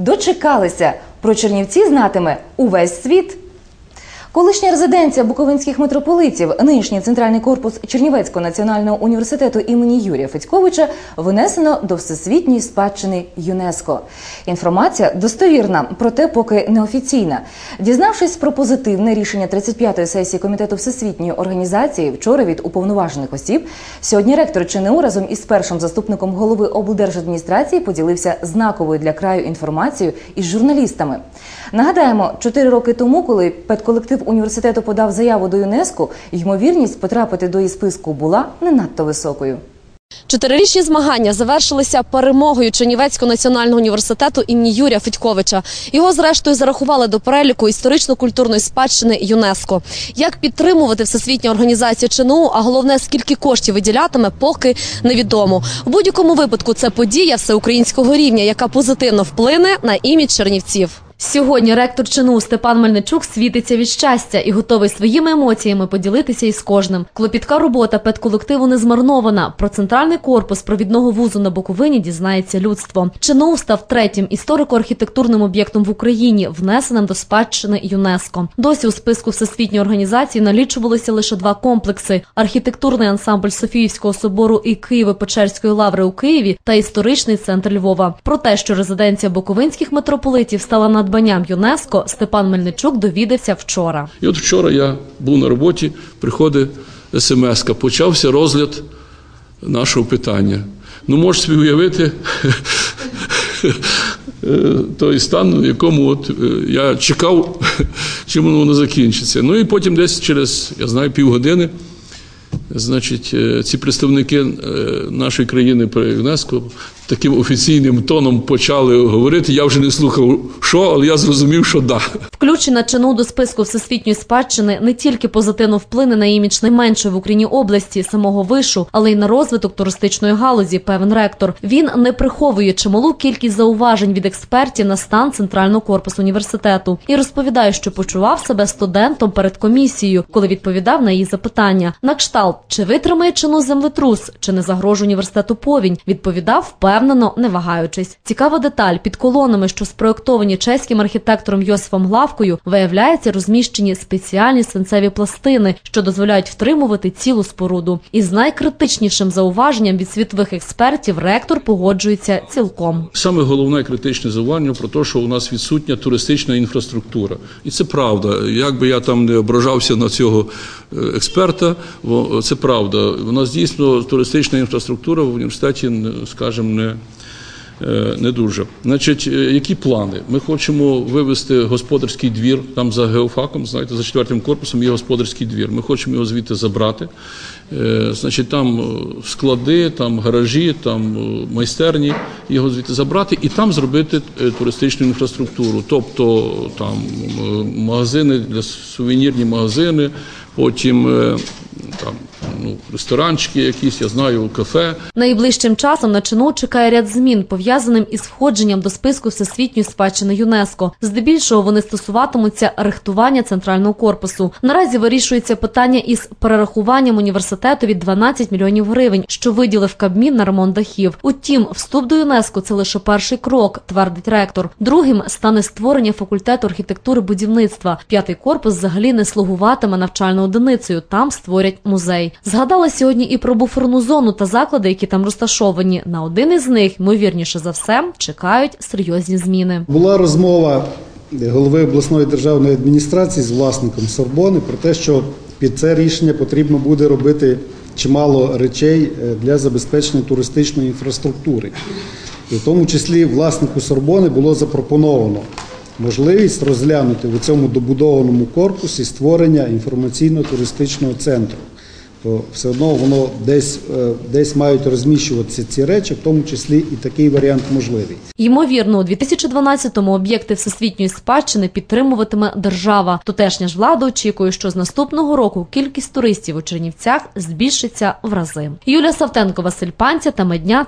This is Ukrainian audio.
Дочекалися. Про Чернівці знатиме увесь світ. Колишня резиденція буковинських митрополитів, нинішній центральний корпус Чернівецького національного університету імені Юрія Федьковича винесено до всесвітньої спадщини ЮНЕСКО. Інформація достовірна, проте поки неофіційна. Дізнавшись про позитивне рішення 35-ї сесії комітету всесвітньої організації вчора від уповноважених осіб, сьогодні ректор ЧНУ разом із першим заступником голови облдержадміністрації поділився знаковою для краю інформацією із журналістами. Нагадаємо, чотири роки тому, коли педколектив університету подав заяву до ЮНЕСКО, ймовірність потрапити до її списку була не надто високою. Чотирирічні змагання завершилися перемогою Чернівецького національного університету імені Юрія Федьковича. Його зрештою зарахували до переліку історично-культурної спадщини ЮНЕСКО. Як підтримувати всесвітню організацію ЧНУ, а головне скільки коштів виділятиме, поки невідомо. В будь-якому випадку це подія всеукраїнського рівня, яка позитивно вплине на імідж Чернівців. Сьогодні ректор ЧНУ Степан Мельничук світиться від щастя і готовий своїми емоціями поділитися із кожним. Клопітка робота педколективу не змарнована. Про центральний корпус провідного вузу на Буковині дізнається людство. ЧНУ став третім історико-архітектурним об'єктом в Україні, внесеним до спадщини ЮНЕСКО. Досі у списку всесвітньої організації налічувалися лише два комплекси: архітектурний ансамбль Софіївського собору і Києво-Печерської лаври у Києві та історичний центр Львова. Про те, що резиденція буковинських митрополитів стала надбанням ЮНЕСКО, Степан Мельничук довідався вчора. І от вчора я був на роботі, приходить смс почався розгляд нашого питання. Ну, можеш собі уявити той стан, в якому от е, я чекав, чим воно воно закінчиться. Ну і потім десь через, я знаю, півгодини. Значить, е, ці представники е, нашої країни при ЮНЕСКО таким офіційним тоном почали говорити. Я вже не слухав, що, але я зрозумів, що да. Включення ЧНУ до списку всесвітньої спадщини не тільки позитивно вплине на імідж найменшої в Україні області самого вишу, але й на розвиток туристичної галузі. Певен ректор. Він не приховує чималу кількість зауважень від експертів на стан центрального корпусу університету і розповідає, що почував себе студентом перед комісією, коли відповідав на її запитання. На кшталт, чи витримає ЧНУ землетрус, чи не загрожує університету повінь, відповідав впевнено, не вагаючись. Цікава деталь під колонами, що спроектовані чеським архітектором Йосифом Главкою, виявляється розміщені спеціальні свинцеві пластини, що дозволяють втримувати цілу споруду. Із найкритичнішим зауваженням від світових експертів ректор погоджується цілком. Саме головне критичне зауваження про те, що у нас відсутня туристична інфраструктура. І це правда. Як би я там не ображався на цього експерта, бо це правда. У нас дійсно туристична інфраструктура в університеті, скажімо, не. Е, Не дуже. Значить, е, які плани? Ми хочемо вивести господарський двір там за геофаком, знаєте, за четвертим корпусом є господарський двір. Ми хочемо його звідти забрати. Е, Значить, там склади, там гаражі, там майстерні, його звідти забрати і там зробити туристичну інфраструктуру. Тобто там магазини для сувенірні магазини, потім там ну, ресторанчики якісь, я знаю, кафе. Найближчим часом на ЧНУ чекає ряд змін, пов'язаним із входженням до списку всесвітньої спадщини ЮНЕСКО. Здебільшого вони стосуватимуться рихтування центрального корпусу. Наразі вирішується питання із перерахуванням університетові 12 мільйонів гривень, що виділив Кабмін на ремонт дахів. Утім, вступ до ЮНЕСКО це лише перший крок, твердить ректор. Другим стане створення факультету архітектури будівництва. П'ятий корпус взагалі не слугуватиме навчальною одиницею. Там створять музей. Згадала сьогодні і про буферну зону та заклади, які там розташовані. На один із них, ймовірніше за все, чекають серйозні зміни. Була розмова голови обласної державної адміністрації з власником Сорбони про те, що під це рішення потрібно буде робити чимало речей е, для забезпечення туристичної інфраструктури. І в тому числі власнику Сорбони було запропоновано можливість розглянути у цьому добудованому корпусі створення інформаційно-туристичного центру. То все одно воно десь, е, десь мають розміщуватися ці речі, в тому числі і такий варіант можливий. Ймовірно, у 2012-му об'єкти всесвітньої спадщини підтримуватиме держава. Тутешня ж влада очікує, що з наступного року кількість туристів у Чернівцях збільшиться в рази. Юлія Савтенко, Василь Панця та Медня.